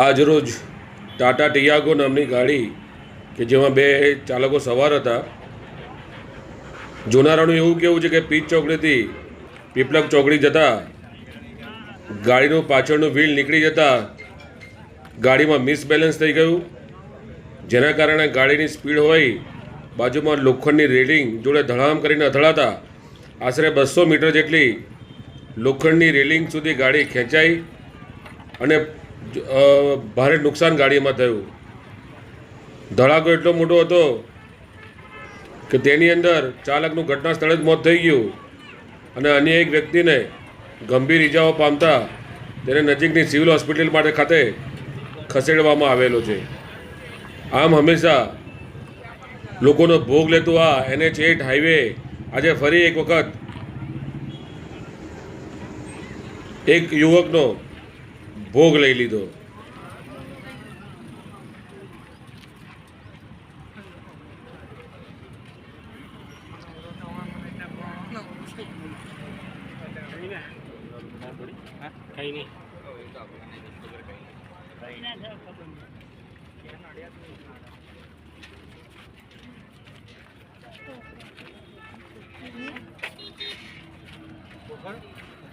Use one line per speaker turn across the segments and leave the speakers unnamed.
આજરોજ ટાટા ટિયાગો નામની ગાડી કે જેમાં બે ચાલકો સવાર હતા. જોનારાનું એવું કેવું છે કે પીચ ચોકડીથી પીપલક ચોકડી જતા ગાડીનું પાછળનું વ્હીલ નીકળી જતા ગાડીમાં મિસબેલેન્સ થઈ ગયું. જેના કારણે ગાડીની સ્પીડ હોય બાજુમાં લોખંડની રેલિંગ જોડે ધડામ કરીને અથડાતા આશરે બસો મીટર જેટલી લોખંડની રેલિંગ સુધી ગાડી ખેંચાઈ અને ભારે નુકસાન ગાડીમાં થયું. ધડાકો એટલો મોટો હતો કે તેની અંદર ચાલકનું ઘટના સ્થળે જ મોત થઈ ગયું અને અન્ય એક વ્યક્તિને ગંભીર ઈજાઓ પામતા તેને નજીકની સિવિલ હોસ્પિટલ માટે ખાતે ખસેડવામાં આવેલો છે. આમ હંમેશા લોકોનો ભોગ લેતું આ એનએચ એટ હાઈવે આજે ફરી એક વખત એક યુવકનો ભોગ લઈ લીધો.
Thank નહીં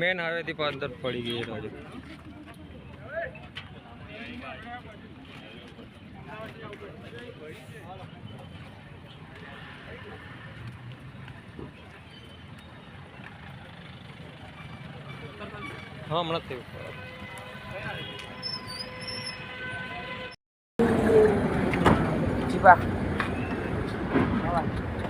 મેન હાઈવેથી પાંદર પડી ગઈ રોજ હા હમણાં જ થયું.
ચીપા out.